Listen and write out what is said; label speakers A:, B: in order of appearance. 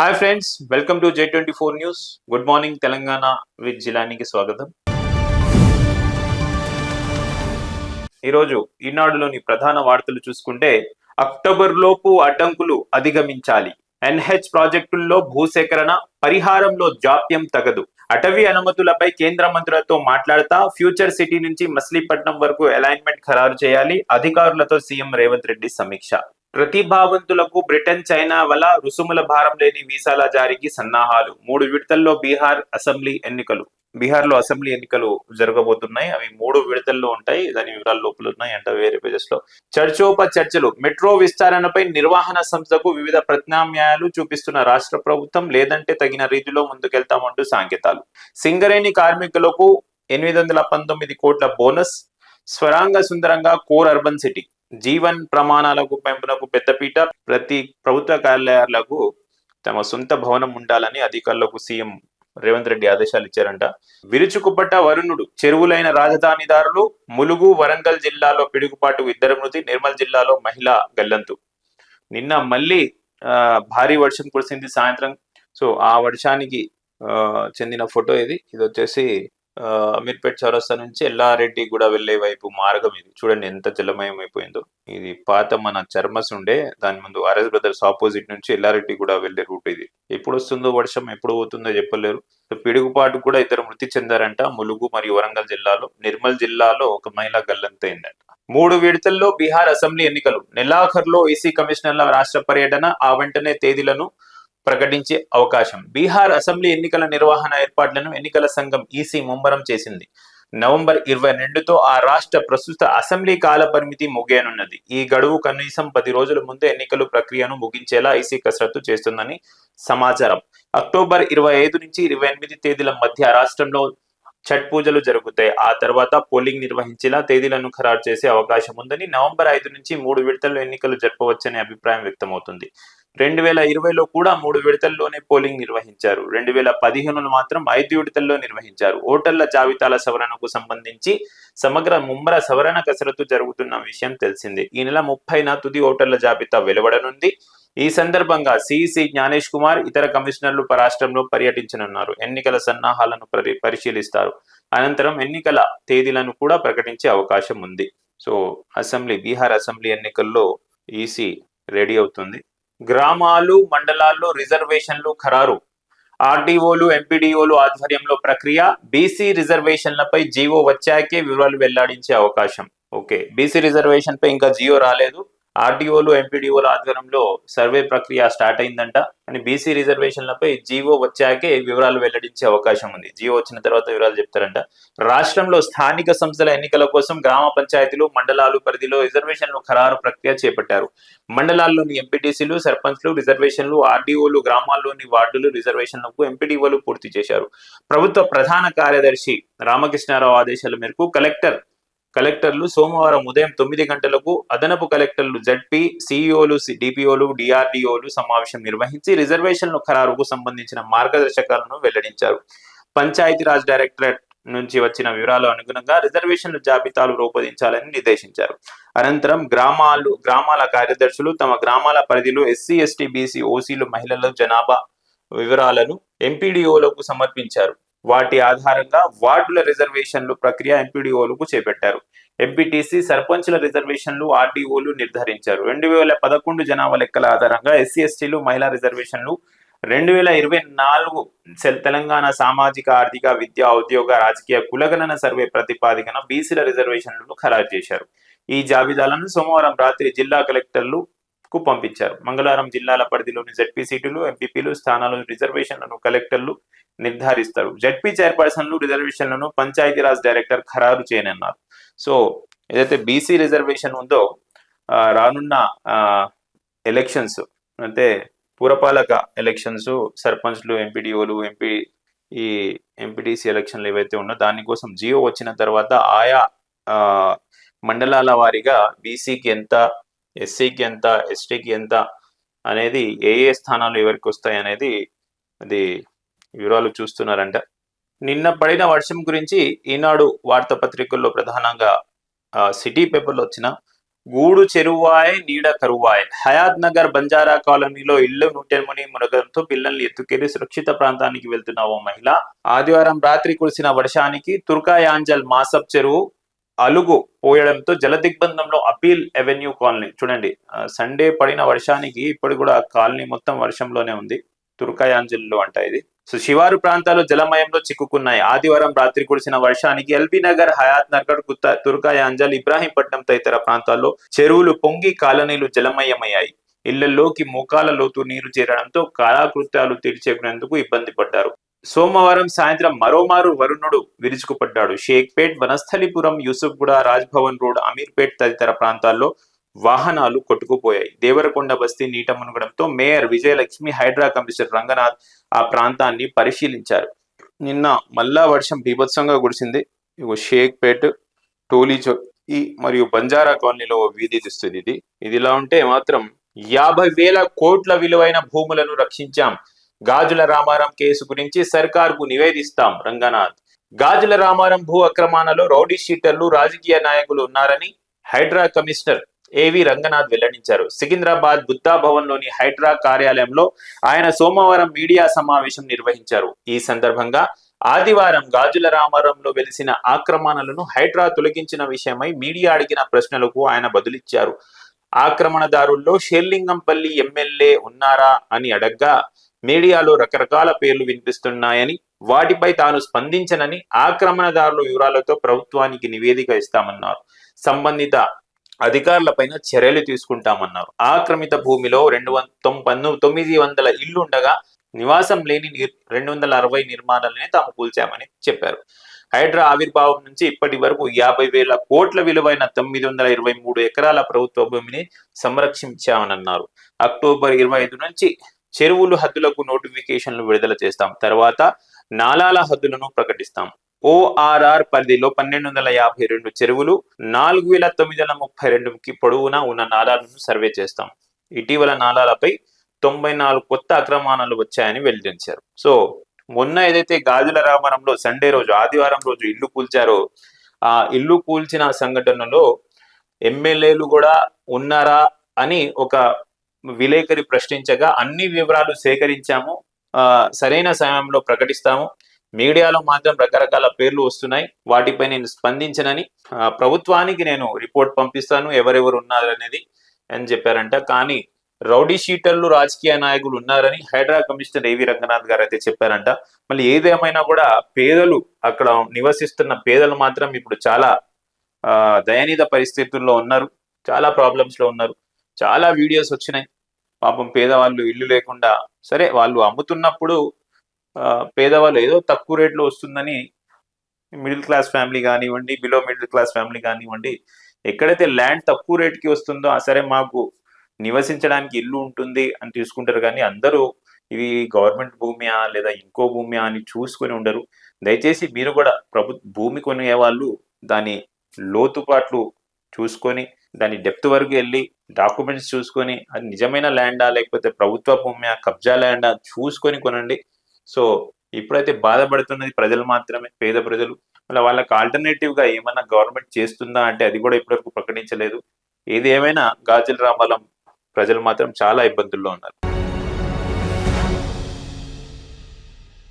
A: Hi friends welcome to J twenty four news good morning Telangana with జిలానికి స్వాగతం. ఈరోజు ఈనాడులోని ప్రధాన వార్తలు చూసుకుంటే అక్టోబర్ లోపు అడ్డంకులు అధిగమించాలి. ఎన్హెచ్ ప్రాజెక్టుల్లో భూసేకరణ పరిహారంలో జాప్యం తగదు. అటవీ అనుమతులపై కేంద్ర మంత్రులతో మాట్లాడతా ఫ్యూచర్ సిటీ నుంచి మచిలీపట్నం వరకు అలైన్మెంట్ ఖరారు చేయాలి అధికారులతో సీఎం రేవంత్ రెడ్డి సమీక్ష. ప్రతిభావంతులకు బ్రిటన్ చైనా వల్ల రుసుముల భారం లేని వీసాల జారీకి సన్నాహాలు. మూడు విడతల్లో బీహార్ అసెంబ్లీ ఎన్నికలు. బీహార్లో అసెంబ్లీ ఎన్నికలు జరగబోతున్నాయి. అవి మూడు విడతల్లో ఉంటాయి. దాని వివరాలు లోపల ఉన్నాయి. అంటే వేరే పేజెస్లో చర్చోప చర్చలు. మెట్రో విస్తరణపై నిర్వహణ సంస్థకు వివిధ ప్రత్యామ్నాయాలు చూపిస్తున్న రాష్ట్ర ప్రభుత్వం లేదంటే తగిన రీతిలో ముందుకెళ్తామంటూ సాంకేతాలు. సింగరేణి కార్మికులకు ఎనిమిది వందల పంతొమ్మిది కోట్ల బోనస్. స్వరాంగ సుందరంగా కోర్ అర్బన్ సిటీ. జీవన్ ప్రమాణాలకు పెంపునకు పెద్దపీట ప్రతి ప్రభుత్వ కార్యాలయాలకు తమ సొంత భవనం ఉండాలని అధికారులకు సీఎం రేవంత్ రెడ్డి ఆదేశాలు ఇచ్చారంట. విరుచుకుపట్ట వరుణుడు చెరువులైన రాజధానిదారులు ములుగు వరంగల్ జిల్లాలో పిడుగుపాటు ఇద్దరు మృతి నిర్మల్ జిల్లాలో మహిళ గల్లంతు. నిన్న మళ్ళీ ఆ, భారీ వర్షం కురిసింది సాయంత్రం. సో ఆ వర్షానికి ఆ, చెందిన ఫోటో ఇది. ఇది వచ్చేసి అమీర్పేట్ చౌరస్తా నుంచి ఎల్లారెడ్డి కూడా వెళ్ళే వైపు మార్గం ఇది. చూడండి ఎంత జలమయం అయిపోయిందో ఇది పాత మన చర్మస్ ఉండే దాని ముందు ఆర్ఎస్ బ్రదర్స్ ఆపోజిట్ నుంచి ఎల్లారెడ్డి కూడా వెళ్ళే రూట్ ఇది. ఎప్పుడు వస్తుందో వర్షం ఎప్పుడు పోతుందో చెప్పలేరు. పిడుగుపాటు కూడా ఇద్దరు మృతి చెందారంట ములుగు మరియు వరంగల్ జిల్లాలో. నిర్మల్ జిల్లాలో ఒక మహిళ గల్లంతైందంట మూడు విడతల్లో బీహార్ అసెంబ్లీ ఎన్నికలు. నెలాఖరులో ఈసీ కమిషనర్ల రాష్ట్ర పర్యటన ఆ వెంటనే తేదీలను ప్రకటించే అవకాశం. బీహార్ అసెంబ్లీ ఎన్నికల నిర్వహణ ఏర్పాట్లను ఎన్నికల సంఘం ఈసీ ముమ్మరం చేసింది. నవంబర్ ఇరవై రెండుతో ఆ రాష్ట్ర ప్రస్తుత అసెంబ్లీ కాల పరిమితి ముగియనున్నది. ఈ గడువు కనీసం పది రోజుల ముందు ఎన్నికలు ప్రక్రియను ముగించేలా ఐసీ కసరత్తు చేస్తుందని సమాచారం. అక్టోబర్ ఇరవై ఐదు నుంచి ఇరవై ఎనిమిది తేదీల మధ్య రాష్ట్రంలో ఛట్ పూజలు జరుగుతాయి. ఆ తర్వాత పోలింగ్ నిర్వహించేలా తేదీలను ఖరారు చేసే అవకాశం ఉందని నవంబర్ ఐదు నుంచి మూడు విడతల్లో ఎన్నికలు జరపవచ్చనే అభిప్రాయం వ్యక్తమవుతుంది. రెండు వేల ఇరవైలో కూడా మూడు విడతల్లోనే పోలింగ్ నిర్వహించారు. రెండు వేల పదిహేనులో మాత్రం ఐదు విడతల్లో నిర్వహించారు. ఓటర్ల జాబితాల సవరణకు సంబంధించి సమగ్ర ముమ్మర సవరణ కసరత్తు జరుగుతున్న విషయం తెలిసింది. ఈ నెల ముప్పైన తుది ఓటర్ల జాబితా వెలువడనుంది. ఈ సందర్భంగా సిఇసి జ్ఞానేష్ కుమార్ ఇతర కమిషనర్లు రాష్ట్రంలో పర్యటించనున్నారు. ఎన్నికల సన్నాహాలను పరి పరిశీలిస్తారు. అనంతరం ఎన్నికల తేదీలను కూడా ప్రకటించే అవకాశం ఉంది. సో అసెంబ్లీ బీహార్ అసెంబ్లీ ఎన్నికల్లో ఈసీ రెడీ అవుతుంది. గ్రామాలు మండలాల్లో రిజర్వేషన్లు ఖరారు. ఆర్డీఓలు ఎంపీడీఓలు ఆధ్వర్యంలో ప్రక్రియ బీసీ రిజర్వేషన్లపై జీవో వచ్చాకే వివరాలు వెల్లడించే అవకాశం. ఓకే బీసీ రిజర్వేషన్ పై ఇంకా జియో రాలేదు. ఆర్డీఓలు ఎంపీడీఓల ఆధ్వర్యంలో సర్వే ప్రక్రియ స్టార్ట్ అయిందంట. అని బీసీ రిజర్వేషన్లపై జీవో వచ్చాకే వివరాలు వెల్లడించే అవకాశం ఉంది. జీవో వచ్చిన తర్వాత వివరాలు చెప్తారంట. రాష్ట్రంలో స్థానిక సంస్థల ఎన్నికల కోసం గ్రామ పంచాయతీలు మండలాలు పరిధిలో రిజర్వేషన్లు ఖరారు ప్రక్రియ చేపట్టారు. మండలాల్లోని ఎంపీటీసీలు సర్పంచ్లు రిజర్వేషన్లు ఆర్డీఓలు గ్రామాల్లోని వార్డులు రిజర్వేషన్లకు ఎంపీడీఓలు పూర్తి చేశారు. ప్రభుత్వ ప్రధాన కార్యదర్శి రామకృష్ణారావు ఆదేశాల మేరకు కలెక్టర్ కలెక్టర్లు సోమవారం ఉదయం తొమ్మిది గంటలకు అదనపు కలెక్టర్లు జడ్పీ సిఇఓలు డిపిఓలు డిఆర్డిఓలు సమావేశం నిర్వహించి రిజర్వేషన్ల ఖరారుకు సంబంధించిన మార్గదర్శకాలను వెల్లడించారు. పంచాయతీరాజ్ డైరెక్టరేట్ నుంచి వచ్చిన వివరాల అనుగుణంగా రిజర్వేషన్ల జాబితాలు రూపొందించాలని నిర్దేశించారు. అనంతరం గ్రామాలు గ్రామాల కార్యదర్శులు తమ గ్రామాల పరిధిలో ఎస్సీ ఎస్టీ బీసీ ఓసీలు మహిళల జనాభా వివరాలను ఎంపీడీఓలకు సమర్పించారు. వాటి ఆధారంగా వార్డుల రిజర్వేషన్లు ప్రక్రియ ఎంపీడీఓలకు చేపట్టారు. ఎంపీటీసీ సర్పంచ్ల రిజర్వేషన్లు ఆర్డీఓలు నిర్ధారించారు. రెండు వేల పదకొండు జనాభా లెక్కల ఆధారంగా ఎస్సీ ఎస్టీలు మహిళా రిజర్వేషన్లు రెండు వేల ఇరవై నాలుగు సెల్- తెలంగాణ సామాజిక ఆర్థిక విద్యా ఉద్యోగ రాజకీయ కులగణన సర్వే ప్రతిపాదికన బీసీల రిజర్వేషన్లను ఖరారు చేశారు. ఈ జాబితాలను సోమవారం రాత్రి జిల్లా కలెక్టర్లు కు పంపించారు. మంగళవారం జిల్లాల పరిధిలోని జడ్పీ సీటులు ఎంపీపీలు స్థానాలు రిజర్వేషన్లను కలెక్టర్లు నిర్ధారిస్తారు. జడ్పీ చైర్పర్సన్లు రిజర్వేషన్లను పంచాయతీరాజ్ డైరెక్టర్ ఖరారు చేయనున్నారు. సో ఏదైతే బీసీ రిజర్వేషన్ ఉందో ఆ, రానున్న ఎలక్షన్స్ అంటే పురపాలక ఎలక్షన్స్ సర్పంచ్లు ఎంపీడీఓలు ఎంపీ ఈ ఎంపీటీసీ ఎలక్షన్లు ఏవైతే ఉన్నో దానికోసం జియో వచ్చిన తర్వాత ఆయా ఆ, మండలాల వారీగా బీసీకి ఎంత ఎస్సీకి ఎంత ఎస్టీకి ఎంత అనేది ఏ ఏ స్థానాలు ఎవరికి వస్తాయి అనేది అది వివరాలు చూస్తున్నారంట. నిన్న పడిన వర్షం గురించి ఈనాడు వార్తాపత్రికల్లో ప్రధానంగా ఆ, సిటీ పేపర్లో వచ్చిన గూడు చెరువాయ్ నీడ కరువాయ్ హయాత్ నగర్ బంజారా కాలనీలో ఇళ్ళు నూటెనిమిది మునగడంతో పిల్లల్ని ఎత్తుకెళ్ళి సురక్షిత ప్రాంతానికి వెళ్తున్న ఓ మహిళ ఆదివారం రాత్రి కురిసిన వర్షానికి తుర్కాయాంజల్ మాసప్ చెరువు అలుగు పోయడంతో జల దిగ్బంధంలో అపీల్ అవెన్యూ కాలనీ చూడండి సండే పడిన వర్షానికి ఇప్పుడు కూడా కాలనీ మొత్తం వర్షంలోనే ఉంది. తుర్కాయాంజల్లో అంట ఇది. సో శివారు ప్రాంతాలు జలమయంలో చిక్కుకున్నాయి. ఆదివారం రాత్రి కురిసిన వర్షానికి ఎల్బీ నగర్ హయాత్ నగర్ కుత్త తుర్కాయాంజల్ ఇబ్రాహీంపట్నం తదితర ప్రాంతాల్లో చెరువులు పొంగి కాలనీలు జలమయమయ్యాయి. ఇళ్ళలోకి మోకాల లోతు నీరు చేరడంతో కాలాకృత్యాలు తీర్చేకునేందుకు ఇబ్బంది పడ్డారు. సోమవారం సాయంత్రం మరోమారు వరుణుడు విరుచుకుపడ్డాడు. షేక్పేట్ వనస్థలిపురం యూసుఫ్గూడ రాజ్భవన్ రోడ్ అమీర్పేట్ తదితర ప్రాంతాల్లో వాహనాలు కొట్టుకుపోయాయి. దేవరకొండ బస్తీ నీట మునగడంతో మేయర్ విజయలక్ష్మి హైడ్రా కమిషనర్ రంగనాథ్ ఆ ప్రాంతాన్ని పరిశీలించారు. నిన్న మల్లా వర్షం బీభత్సంగా కురిసింది. షేక్పేట్ టోలీ చౌకీ మరియు బంజారా కాలనీలో వీధి దుస్తుంది ఇది. ఇదిలా ఉంటే మాత్రం యాభై వేల కోట్ల విలువైన భూములను రక్షించాం. గాజుల రామారం కేసు గురించి సర్కార్కు నివేదిస్తాం రంగనాథ్. గాజుల రామారం భూ అక్రమాలలో రౌడీ షీటర్లు రాజకీయ నాయకులు ఉన్నారని హైడ్రా కమిషనర్ ఏవి రంగనాథ్ వెల్లడించారు. సికింద్రాబాద్ బుద్ధా భవన్లోని హైడ్రా కార్యాలయంలో ఆయన సోమవారం మీడియా సమావేశం నిర్వహించారు. ఈ సందర్భంగా ఆదివారం గాజుల రామారంలో వెలిసిన ఆక్రమణలను హైడ్రా తొలగించిన విషయమై మీడియా అడిగిన ప్రశ్నలకు ఆయన బదులిచ్చారు. ఆక్రమణదారుల్లో షేర్లింగంపల్లి ఎమ్మెల్యే ఉన్నారా అని అడగ్గా మీడియాలో రకరకాల పేర్లు వినిపిస్తున్నాయని వాటిపై తాను స్పందించనని ఆక్రమణదారుల వివరాలతో ప్రభుత్వానికి నివేదిక ఇస్తామన్నారు. సంబంధిత అధికారులపైన చర్యలు తీసుకుంటామన్నారు. ఆక్రమిత భూమిలో రెండు వంద తొమ్మిది వందల ఇల్లుండగా నివాసం లేని నిర్- రెండు వందల అరవై నిర్మాణాలనే తాము కూల్చామని చెప్పారు. హైడ్రా ఆవిర్భావం నుంచి ఇప్పటి వరకు యాభై వేల కోట్ల విలువైన తొమ్మిది వందల ఇరవై మూడు ఎకరాల ప్రభుత్వ భూమిని సంరక్షించామన్నారు అక్టోబర్ ఇరవై ఐదు నుంచి చెరువులు హద్దులకు నోటిఫికేషన్లు విడుదల చేస్తాం. తర్వాత నాలాల హద్దులను ప్రకటిస్తాం. ఓఆర్ఆర్ పరిధిలో పన్నెండు వందల యాభై రెండు చెరువులు నాలుగు వేల తొమ్మిది వందల ముప్పై రెండుకి పొడవునా ఉన్న నాలాలను సర్వే చేస్తాం. ఇటీవల నాలాలపై తొంభై నాలుగు కొత్త అక్రమాణాలు వచ్చాయని వెల్లడించారు. సో మొన్న ఏదైతే గాజుల రామరంలో సండే రోజు ఆదివారం రోజు ఇల్లు కూల్చారో ఆ ఇల్లు కూల్చిన సంఘటనలో ఎమ్మెల్యేలు కూడా ఉన్నారా అని ఒక విలేకరి ప్రశ్నించగా అన్ని వివరాలు సేకరించాము. సరైన సమయంలో ప్రకటిస్తాము. మీడియాలో మాత్రం రకరకాల పేర్లు వస్తున్నాయి. వాటిపై నేను స్పందించనని ప్రభుత్వానికి నేను రిపోర్ట్ పంపిస్తాను ఎవరెవరు ఉన్నారనేది అని చెప్పారంట. కానీ రౌడీ షీటర్లు రాజకీయ నాయకులు ఉన్నారని హైడ్రా కమిషనర్ ఏవి రంగనాథ్ గారు అయితే చెప్పారంట. మళ్ళీ ఏదేమైనా కూడా పేదలు అక్కడ నివసిస్తున్న పేదలు మాత్రం ఇప్పుడు చాలా దయనీయ పరిస్థితుల్లో ఉన్నారు. చాలా ప్రాబ్లమ్స్లో ఉన్నారు. చాలా వీడియోస్ వచ్చినాయి. పాపం పేదవాళ్ళు ఇల్లు లేకుండా సరే వాళ్ళు అమ్ముతున్నప్పుడు పేదవాళ్ళు ఏదో తక్కువ రేట్లో వస్తుందని మిడిల్ క్లాస్ ఫ్యామిలీ కానివ్వండి బిలో మిడిల్ క్లాస్ ఫ్యామిలీ కానివ్వండి ఎక్కడైతే ల్యాండ్ తక్కువ రేట్కి వస్తుందో సరే మాకు నివసించడానికి ఇల్లు ఉంటుంది అని తీసుకుంటారు. కానీ అందరూ ఇవి గవర్నమెంట్ భూమియా లేదా ఇంకో భూమియా అని చూసుకొని ఉండరు. దయచేసి మీరు కూడా ప్రభు భూమి కొనే వాళ్ళు దాని లోతుపాట్లు చూసుకొని దాని డెప్త్ వరకు వెళ్ళి డాక్యుమెంట్స్ చూసుకొని అది నిజమైన ల్యాండా లేకపోతే ప్రభుత్వ భూమి కబ్జా ల్యాండా చూసుకొని కొనండి. సో ఇప్పుడైతే బాధపడుతున్నది ప్రజలు మాత్రమే పేద ప్రజలు. మళ్ళీ వాళ్ళకి ఆల్టర్నేటివ్గా ఏమన్నా గవర్నమెంట్ చేస్తుందా అంటే అది కూడా ఇప్పటివరకు ప్రకటించలేదు. ఏది ఏమైనా గాజుల రామాలం ప్రజలు మాత్రం చాలా ఇబ్బందుల్లో ఉన్నారు.